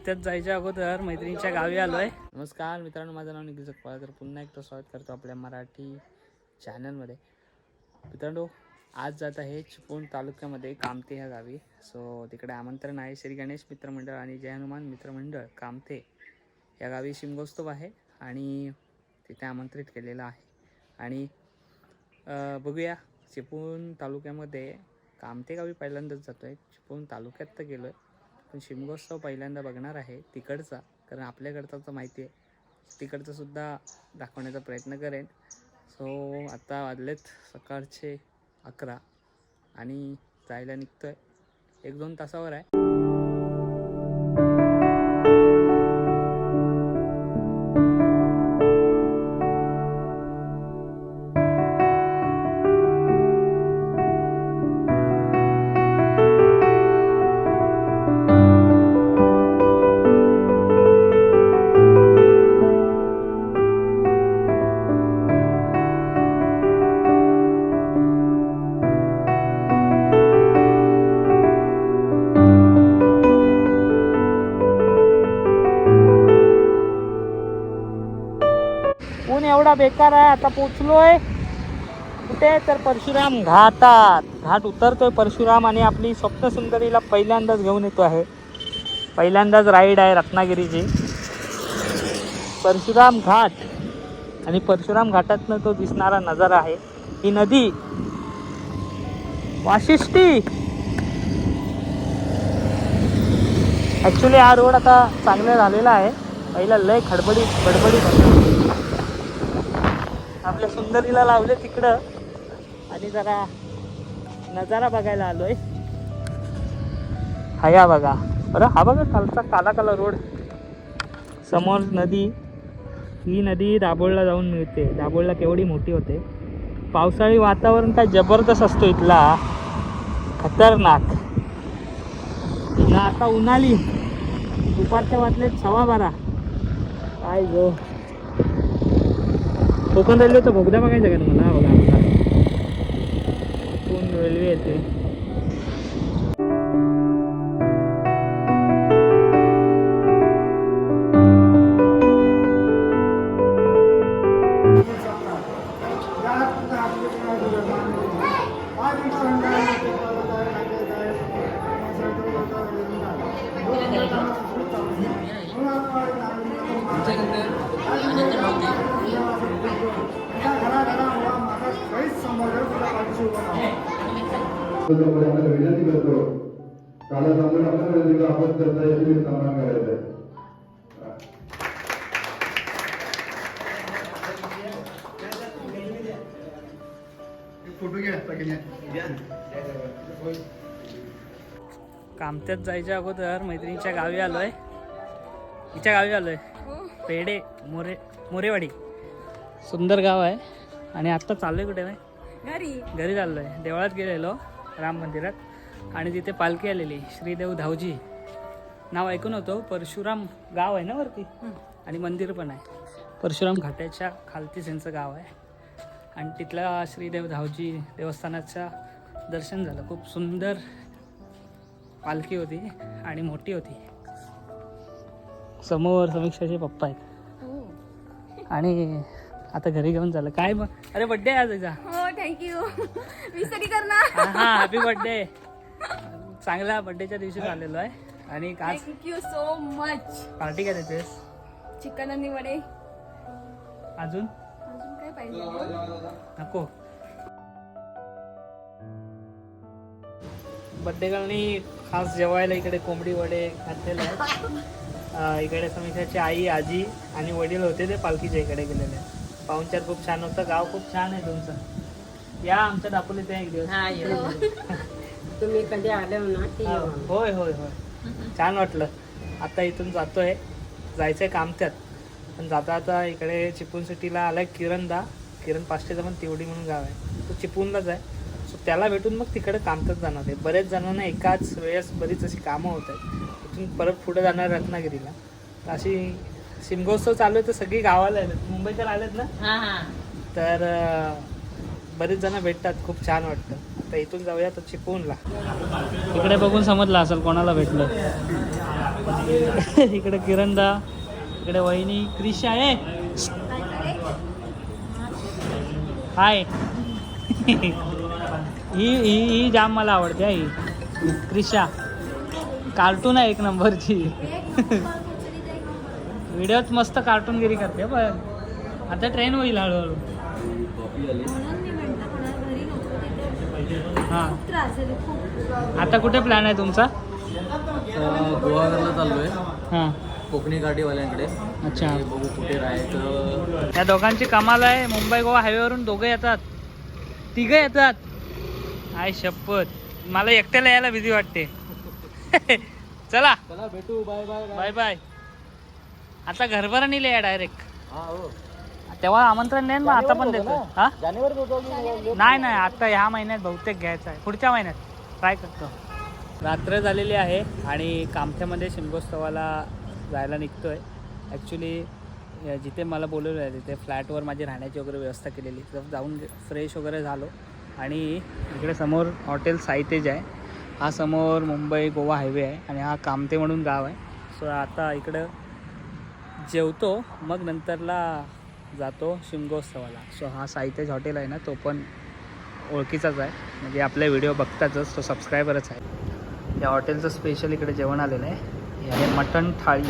कामत्यात जायच्या अगोदर मैत्रिणीच्या गावी आलोय. नमस्कार मित्रांनो माझं नाव निखिल जगपाळ. तर पुन्हा एकदा स्वागत करतो आपल्या मराठी चॅनलमध्ये मित्रांनो आज जात आहे चिपळूण तालुक्यामध्ये कामते ह्या गावी. सो तिकडे आमंत्रण आहे श्री गणेश मित्रमंडळ आणि जय हनुमान मित्रमंडळ कामते या गावी शिमगोत्सव आहे आणि तिथे आमंत्रित केलेलं आहे. आणि बघूया चिपळूण तालुक्यामध्ये कामते गावी पहिल्यांदाच जातो आहे चिपळूण तालुक्यात तर गेलो आहे पण शिमगोत्सव पहिल्यांदा बघणार आहे तिकडचा कारण आपल्याकडचा तर माहिती आहे. तिकडचं सुद्धा दाखवण्याचा प्रयत्न करेन. सो आता वाजलेत सकाळचे अकरा आणि जायला निघतोय. एक दोन तासावर आहे. बेकार आहे आता पोचलोय. कुठे तर परशुराम घाटात. घाट उतरतोय परशुराम आणि आपली स्वप्न सुंदरीला पहिल्यांदाच घेऊन येतो आहे. पहिल्यांदाच राईड आहे रत्नागिरीची. परशुराम घाट आणि परशुराम घाटातनं तो दिसणारा नजारा आहे. ही नदी. वाशिष्ठी. ॲक्च्युली हा रोड आता चांगला झालेला आहे. पहिला लय खडबडीत खडबडीत आपल्या सुंदरीला लावले तिकडं. आणि जरा नजारा बघायला आलोय. हा या बघा. बरं हा बघा कालचा काला काला रोड. समोर नदी. ही नदी दाभोळला जाऊन मिळते. दाभोळला केवढी मोठी होते. पावसाळी वातावरण काय जबरदस्त असतो इथला. खतरनाक. ना आता उन्हाळी. दुपारच्या वाजले सव्वा बारा. काय जो कोकण रेल्वेचा बोगदा बघायचा का तुम्हाला हा बघा आपला कोण रेल्वे येते कामत्यात जायच्या अगोदर मैत्रिणीच्या गावी आलोय. तिच्या गावी आलोय. पेडे मोरे मोरेवाडी. सुंदर गाव आहे. आणि आत्ता चाललोय कुठे नाही घरी. घरी चाललोय. देवळात गेलेलो राम मंदिरात. आणि तिथे पालखी आलेली श्रीदेव धावजी. नाव ऐकून होतो परशुराम गाव आहे ना वरती? आणि मंदिर पण आहे. परशुराम घाटाच्या खालतीच यांचं गाव आहे. आणि तिथल्या श्रीदेव धावजी देवस्थानाचं दर्शन झालं. खूप सुंदर पालखी होती आणि मोठी होती. समोर समीक्षाचे पप्पा आहेत. आणि आता घरी घेऊन झालं. काय मग? अरे बड्डे आज हो थँक्यू विसरी करणार. हा हॅपी बर्थडे चांगला बर्थडेच्या दिवशी झालेलो आहे. आणि आज थँक्यू सो मच पार्टी काय देतेस? चिकन आणि वडे. अजून? काय पाहिजे. नको. खास जेवायला इकडे कोंबडी वडे घातलेले आहेत. इकडे समीक्षाची आई आजी आणि वडील होते ते पालखीच्या इकडे गेलेले पाहुणचार खूप छान होतं. गाव खूप छान आहे तुमचं. या आमच्या दापोलीत एक दिवस. तुम्ही कधी आले ना हा, होय होय होय. छान वाटलं. आता इथून जातोय. जायचंय कामत्यात पण जाता आता इकडे चिपळूण सिटीला आलाय किरणदा किरण पाष्टेचं पण तिवडी म्हणून गाव आहे. तो चिपळूणलाच आहे. सो त्याला भेटून मग तिकडे कामत्यात जाणार आहे. बरेच जणांना एकाच वेळेस बरीच अशी कामं होत आहेत. तिथून परत पुढे जाणार रत्नागिरीला. तर अशी शिमगोत्सव चालू आहे तर सगळी गावाला आहेत मुंबईकर आलेत ना? तर बरेच जण भेटतात. खूप छान वाटतं. आता इथून जाऊया तर चिपळूणला. इकडे बघून समजलं असेल कोणाला भेटलं. इकडे किरणदा इकडे वहिनी क्रिश आहे. हाय. ही ही ही जाम मला आवडते हा. क्रिशा. कार्टून आहे एक नंबरची. व्हिडिओत मस्त कार्टूनगिरी करते पण आता ट्रेन होईल हळूहळू. हां. आता कुठे प्लॅन आहे तुमचा? गोवागरला चाललोय. हां. कोकणी गाडीवाल्यांकडे. अच्छा. बघू कुठे राहायचं. या दोघांची कमाल आहे. मुंबई गोवा हायवेवरून दोघं येतात. तिघं येतात. आय शपथ. मला एकट्याला यायला भीती वाटते. चला. चला भेटू. बाय बाय बाय बाय आता घरभरा नेले या डायरेक्ट हा हो. तेव्हा आमंत्रण नाही मग आता पण देतो हा? जानेवारी नाही नाही. आता ह्या महिन्यात बहुतेक घ्यायचं आहे. पुढच्या महिन्यात. ट्राय करतो रात्र झालेली आहे आणि कामठ्यामध्ये शिमगोत्सवाला जायला निघतो आहे ॲक्च्युली जिथे मला बोलवलं आहे तिथे फ्लॅटवर माझी राहण्याची वगैरे व्यवस्था केलेली. तर जाऊन फ्रेश वगैरे झालो. आणि इकडे समोर हॉटेल साईतेज आहे. हा समोर मुंबई गोवा हायवे आहे आणि हा कामते म्हणून गाव आहे. सो आता इकडं जेवतो मग नंतरला जातो शिमगोत्सवाला. सो हा साईतेज हॉटेल आहे ना तो पण ओळखीचाच आहे. म्हणजे आपले व्हिडिओ बघतातच तो सबस्क्रायबरच आहे. या हॉटेलचं स्पेशल इकडे जेवण आलेलं आहे. हे आहे मटण थाळी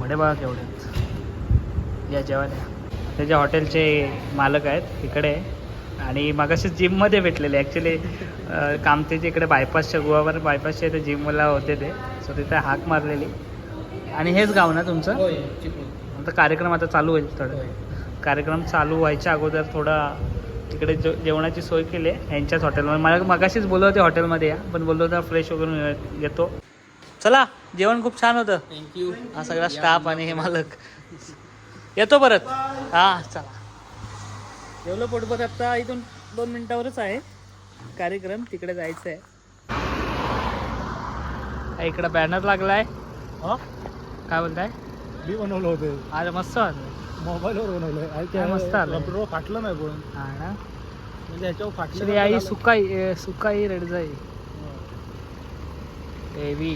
वडे बघा केवढे. या जेवायला ते जे हॉटेलचे मालक आहेत इकडे आणि मगाशी जिममध्ये भेटलेले. ॲक्च्युली कामतेचे इकडे बायपासच्या गोवावर बायपासच्या इथे जिमला होते ते. सो तिथे हाक मारलेली. आणि हेच गाव ना तुमचं? आता कार्यक्रम आता चालू होईल थोडं. कार्यक्रम चालू व्हायच्या अगोदर थोडा तिकडे जे जेवणाची सोय केली. आहे यांच्याच हॉटेलमध्ये मला मगाशीच बोललं होते हॉटेलमध्ये या. पण बोललो होतं फ्रेश वगैरे येतो. चला जेवण खूप छान होतं. थँक्यू हा सगळा स्टाफ आणि हे मालक. येतो परत. हां चला. जेवलं पोटभर आता इथून दोन मिनिटावरच आहे. कार्यक्रम तिकडे जायचं आहे हा, इकडं बॅनर लागलाय. काय बोलताय? मी बनवलं होतं. अरे मस्त वाटलं मोबाईलवर काय मस्त. कम्प्युटरवर फाटलं नाही पण हा ना? म्हणजे ह्याच्यावर फाटलं श्री आई सुकाई सुकाई रेडजाई. देवी.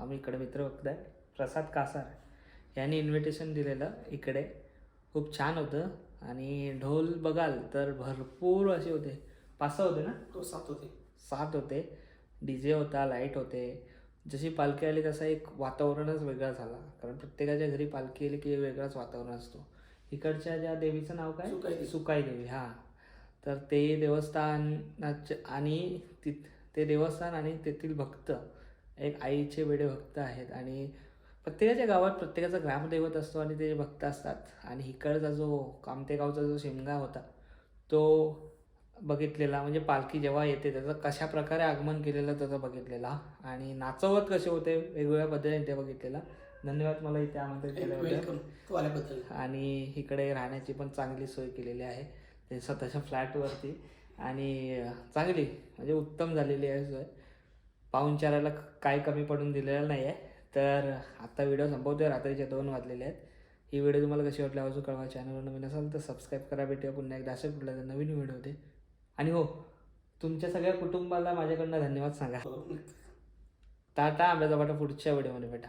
आम्ही इकडे मित्र बघताय प्रसाद कासार यांनी इन्व्हिटेशन दिलेलं इकडे. खूप छान होतं. आणि ढोल बघाल तर भरपूर असे होते. पाच सहा होते ना? तो सात होते. सात होते. डी जे होता लाइट होते. जशी पालखी आली तसं एक वातावरणच वेगळा झाला. कारण प्रत्येकाच्या घरी पालखी आली की वेगळाच वातावरण असतो. इकडच्या ज्या देवीचं नाव काय? सुकाई देवी. सुकाई देवी हां. तर ते देवस्थानाचे आणि ति ते देवस्थान आणि तेथील भक्त एक आईचे वेडे भक्त आहेत आणि प्रत्येकाच्या गावात प्रत्येकाचा ग्रामदैवत असतो आणि ते भक्त असतात. आणि इकडचा जो कामते गावचा जो शिमगा होता तो बघितलेला म्हणजे पालखी जेव्हा येते त्याचं कशा प्रकारे आगमन केलेलं त्याचं बघितलेला. आणि नाचवत कसे होते वेगवेगळ्या पद्धतीने ते बघितलेला. धन्यवाद मला इथे आमंत्रित केल्याबद्दल. वेलकम तू आल्याबद्दल आणि इकडे राहण्याची पण चांगली सोय केलेली आहे. ते स्वतःच्या फ्लॅटवरती. आणि चांगली म्हणजे उत्तम झालेली आहे सोय. पाहुणचाराला काय कमी पडून दिलेलं नाही आहे तर आता व्हिडिओ संपवतोय. रात्रीचे दोन वाजलेले आहेत. ही व्हिडिओ तुम्हाला कशी वाटली आवाज कळवा. चॅनलवर नवीन असाल तर सबस्क्राईब करा. भेटूया पुन्हा एकदा. असे कुठल्या तरी नवीन व्हिडिओ होते आणि हो तुमच्या सगळ्या कुटुंबाला माझ्याकडनं धन्यवाद सांगा. हो. टाटा आंब्याचा वाटा पुढच्या व्हिडिओमध्ये भेटा.